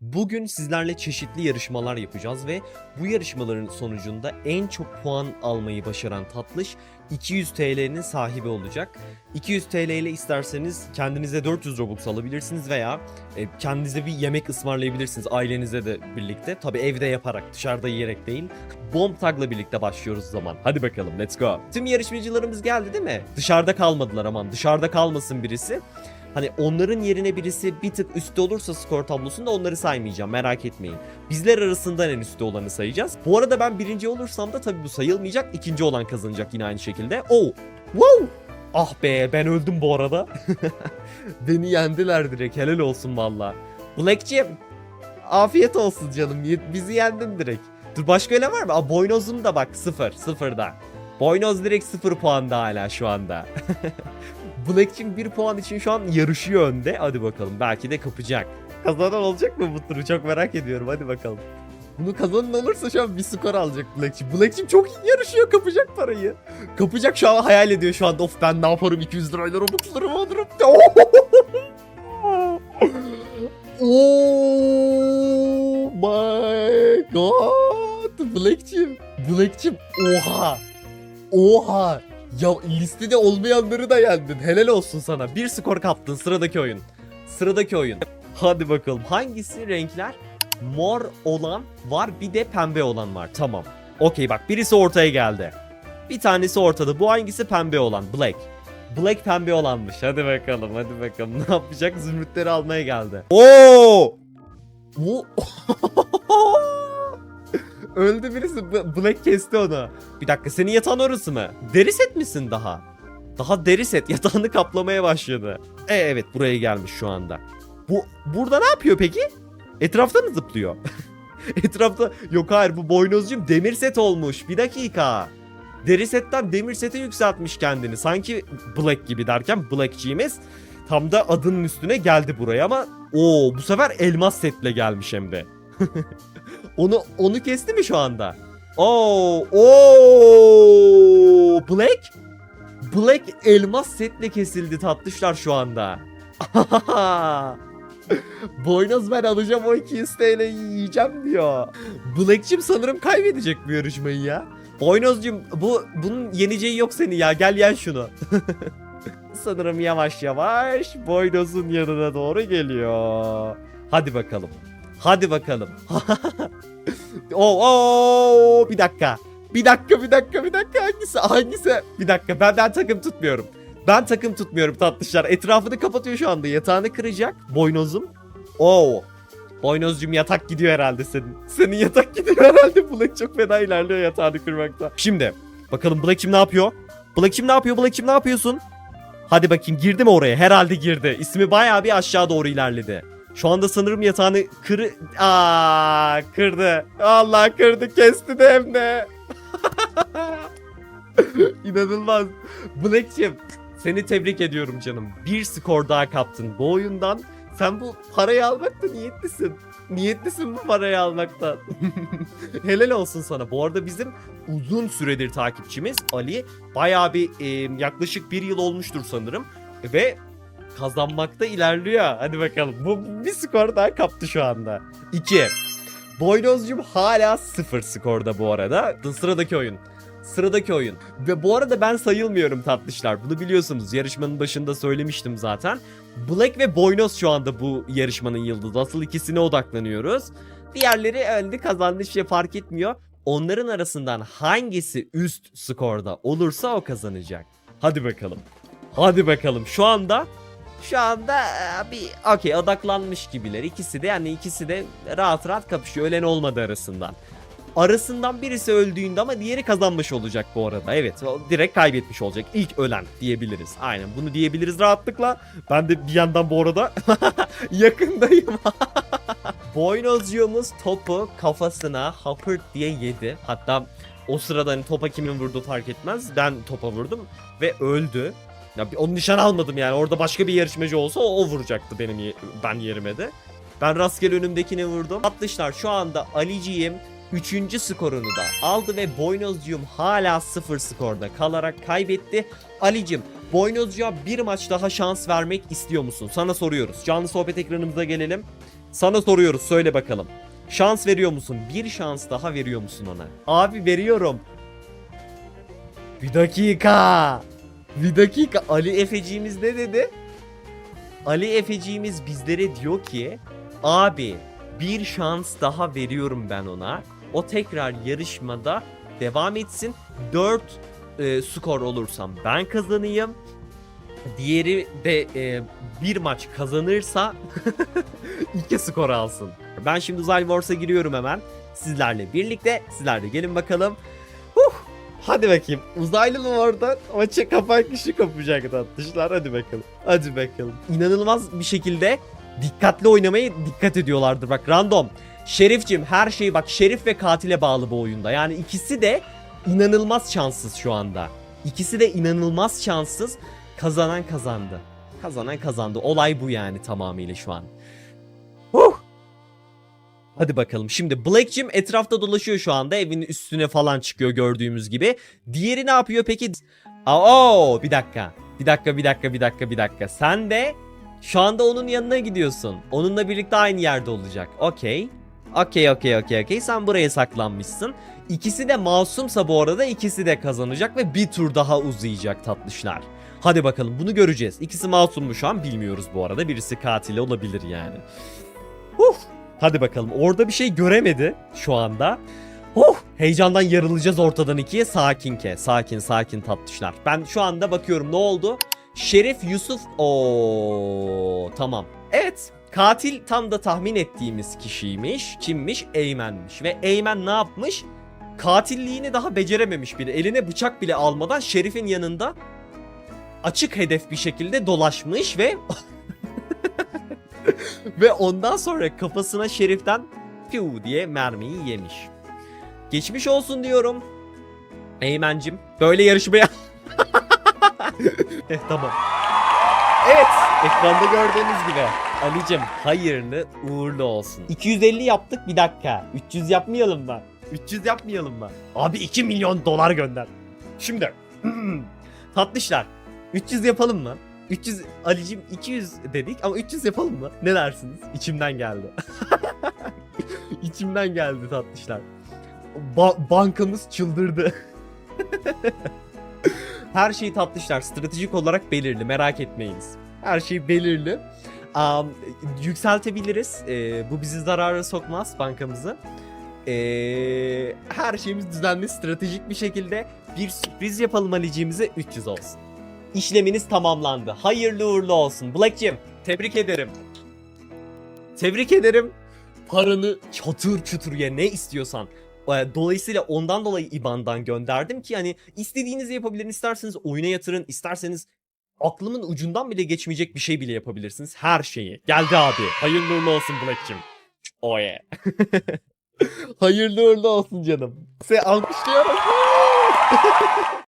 Bugün sizlerle çeşitli yarışmalar yapacağız ve bu yarışmaların sonucunda en çok puan almayı başaran tatlış 200 TL'nin sahibi olacak. 200 TL ile isterseniz kendinize 400 Robux alabilirsiniz veya e, kendinize bir yemek ısmarlayabilirsiniz ailenize de birlikte. Tabi evde yaparak dışarıda yiyerek değil. Bomb Tag'la birlikte başlıyoruz zaman. Hadi bakalım let's go. Tüm yarışmacılarımız geldi değil mi? Dışarıda kalmadılar aman dışarıda kalmasın birisi. Hani onların yerine birisi bir tık üstte olursa skor tablosunda onları saymayacağım merak etmeyin. Bizler arasından en üstte olanı sayacağız. Bu arada ben birinci olursam da tabii bu sayılmayacak. İkinci olan kazanacak yine aynı şekilde. Oh! Wow! Ah be ben öldüm bu arada. Beni yendiler direkt helal olsun valla. Black'cim afiyet olsun canım bizi yendin direkt. Dur başka öyle var mı? Aa, boynozum da bak sıfır sıfırda. Boynoz direkt sıfır puanda hala şu anda. Black'cim 1 puan için şu an yarışıyor önde. Hadi bakalım belki de kapacak. Kazanan olacak mı bu turu çok merak ediyorum hadi bakalım. Bunu kazanan olursa şu an bir skor alacak Black'cim. Black'cim çok iyi yarışıyor kapacak parayı. Kapacak şu an hayal ediyor şu anda. Of ben ne yaparım 200 lirayla Robux'larımı alırım. Oh my god. Black'cim. Black'cim oha. Oha. Ya listede olmayanları da yendin. Helal olsun sana. Bir skor kaptın sıradaki oyun. Sıradaki oyun. Hadi bakalım. Hangisi renkler? Mor olan var bir de pembe olan var. Tamam. Okey bak birisi ortaya geldi. Bir tanesi ortada. Bu hangisi pembe olan? Black. Black pembe olanmış. Hadi bakalım hadi bakalım. Ne yapacak? Zümrütleri almaya geldi. Oo! Bu... Öldü birisi. Black kesti onu. Bir dakika senin yatağın orası mı? Deri set misin daha? Daha deri set yatağını kaplamaya başladı. E evet buraya gelmiş şu anda. Bu burada ne yapıyor peki? Etrafta mı zıplıyor? Etrafta yok hayır bu boynozcum demir set olmuş. Bir dakika. Deri setten demir sete yükseltmiş kendini. Sanki Black gibi derken Black'ciğimiz tam da adının üstüne geldi buraya ama o bu sefer elmas setle gelmiş hem de. onu onu kesti mi şu anda? Oo, oo, Black? Black elmas setle kesildi tatlışlar şu anda. Boynoz ben alacağım o 200 TL'yi yiyeceğim diyor. Black'cim sanırım kaybedecek bu yarışmayı ya. Boynozcum bu bunun yeneceği yok seni ya gel yen şunu. sanırım yavaş yavaş Boynoz'un yanına doğru geliyor. Hadi bakalım. Hadi bakalım. Oo, oo, bir dakika. Bir dakika, bir dakika, bir dakika. Hangisi? Hangisi? Bir dakika. Ben ben takım tutmuyorum. Ben takım tutmuyorum tatlışlar. Etrafını kapatıyor şu anda. Yatağını kıracak. Boynozum. Oo. Boynozcum yatak gidiyor herhalde senin. Senin yatak gidiyor herhalde. Black çok fena ilerliyor yatağını kırmakta. Şimdi bakalım Black'cim ne yapıyor? Black'cim ne yapıyor? Black'cim ne yapıyorsun? Hadi bakayım girdi mi oraya? Herhalde girdi. İsmi bayağı bir aşağı doğru ilerledi. Şu anda sanırım yatağını kırı... Aa, kırdı. Allah kırdı kesti de hem de. İnanılmaz. Black'cim seni tebrik ediyorum canım. Bir skor daha kaptın bu oyundan. Sen bu parayı almakta niyetlisin. Niyetlisin bu parayı almaktan. Helal olsun sana. Bu arada bizim uzun süredir takipçimiz Ali bayağı bir e, yaklaşık bir yıl olmuştur sanırım. Ve kazanmakta ilerliyor. Hadi bakalım. Bu bir skor daha kaptı şu anda. 2. Boynozcum hala 0 skorda bu arada. Sıradaki oyun. Sıradaki oyun. Ve bu arada ben sayılmıyorum tatlışlar. Bunu biliyorsunuz. Yarışmanın başında söylemiştim zaten. Black ve Boynoz şu anda bu yarışmanın yıldızı. Asıl ikisine odaklanıyoruz. Diğerleri öldü kazandı hiçbir şey fark etmiyor. Onların arasından hangisi üst skorda olursa o kazanacak. Hadi bakalım. Hadi bakalım. Şu anda şu anda e, bir okey odaklanmış gibiler. İkisi de yani ikisi de rahat rahat kapışıyor. Ölen olmadı arasından. Arasından birisi öldüğünde ama diğeri kazanmış olacak bu arada. Evet o direkt kaybetmiş olacak. İlk ölen diyebiliriz. Aynen bunu diyebiliriz rahatlıkla. Ben de bir yandan bu arada yakındayım. Boynozcuğumuz topu kafasına hapırt diye yedi. Hatta o sırada hani topa kimin vurduğu fark etmez. Ben topa vurdum ve öldü. Ya onu nişan almadım yani. Orada başka bir yarışmacı olsa o, o vuracaktı benim ben yerime de. Ben rastgele önümdekini vurdum. Tatlışlar şu anda Aliciğim 3. skorunu da aldı ve Boynozcuğum hala 0 skorda kalarak kaybetti. Alicim Boynozcuğa bir maç daha şans vermek istiyor musun? Sana soruyoruz. Canlı sohbet ekranımıza gelelim. Sana soruyoruz söyle bakalım. Şans veriyor musun? Bir şans daha veriyor musun ona? Abi veriyorum. Bir dakika. Bir dakika. Ali Efeciğimiz ne dedi? Ali Efeciğimiz bizlere diyor ki abi bir şans daha veriyorum ben ona. O tekrar yarışmada devam etsin. 4 e, skor olursam ben kazanayım. Diğeri de e, bir maç kazanırsa iki skor alsın. Ben şimdi Uzay Wars'a giriyorum hemen. Sizlerle birlikte. Sizler de gelin bakalım. Hadi bakayım. Uzaylı mı oradan? Maça kapan kişi kapacak tatlışlar. Hadi bakalım. Hadi bakalım. İnanılmaz bir şekilde dikkatli oynamaya dikkat ediyorlardır. Bak random. Şerif'cim her şey bak Şerif ve katile bağlı bu oyunda. Yani ikisi de inanılmaz şanssız şu anda. İkisi de inanılmaz şanssız. Kazanan kazandı. Kazanan kazandı. Olay bu yani tamamıyla şu an. Hadi bakalım. Şimdi Black'cim etrafta dolaşıyor şu anda. Evin üstüne falan çıkıyor gördüğümüz gibi. Diğeri ne yapıyor peki? Oo, bir dakika. Bir dakika, bir dakika, bir dakika, bir dakika. Sen de şu anda onun yanına gidiyorsun. Onunla birlikte aynı yerde olacak. Okey. Okey, okey, okey, okey. Sen buraya saklanmışsın. İkisi de masumsa bu arada ikisi de kazanacak ve bir tur daha uzayacak tatlışlar. Hadi bakalım bunu göreceğiz. İkisi masum mu şu an bilmiyoruz bu arada. Birisi katil olabilir yani. Uf. Hadi bakalım. Orada bir şey göremedi şu anda. Oh! Heyecandan yarılacağız ortadan ikiye. Sakin ke. Sakin sakin tatlışlar. Ben şu anda bakıyorum ne oldu? Şerif Yusuf. Oo tamam. Evet. Katil tam da tahmin ettiğimiz kişiymiş. Kimmiş? Eymen'miş. Ve Eymen ne yapmış? Katilliğini daha becerememiş biri. Eline bıçak bile almadan Şerif'in yanında açık hedef bir şekilde dolaşmış ve ve ondan sonra kafasına Şerif'ten piu diye mermiyi yemiş. Geçmiş olsun diyorum. Eymencim. Böyle yarışmaya... eh tamam. Evet. Ekranda gördüğünüz gibi. Alicim hayırlı uğurlu olsun. 250 yaptık bir dakika. 300 yapmayalım mı? 300 yapmayalım mı? Abi 2 milyon dolar gönder. Şimdi. Tatlışlar. 300 yapalım mı? 300 Alicim 200 dedik ama 300 yapalım mı? Ne dersiniz? İçimden geldi. İçimden geldi tatlışlar. Ba- bankamız çıldırdı. Her şey tatlışlar stratejik olarak belirli merak etmeyiniz. Her şey belirli. Am, yükseltebiliriz. Ee, bu bizi zarara sokmaz bankamızı. Ee, her şeyimiz düzenli stratejik bir şekilde bir sürpriz yapalım Aliciğimize 300 olsun. İşleminiz tamamlandı. Hayırlı uğurlu olsun. Black'cim tebrik ederim. Tebrik ederim. Paranı çatır çutur ye ne istiyorsan. Ee, Dolayısıyla ondan dolayı IBAN'dan gönderdim ki hani istediğinizi yapabilirin. İsterseniz oyuna yatırın, isterseniz aklımın ucundan bile geçmeyecek bir şey bile yapabilirsiniz. Her şeyi. Geldi abi. Hayırlı uğurlu olsun Black'cim. Oh yeah. Hayırlı uğurlu olsun canım. Size alkışlıyorum.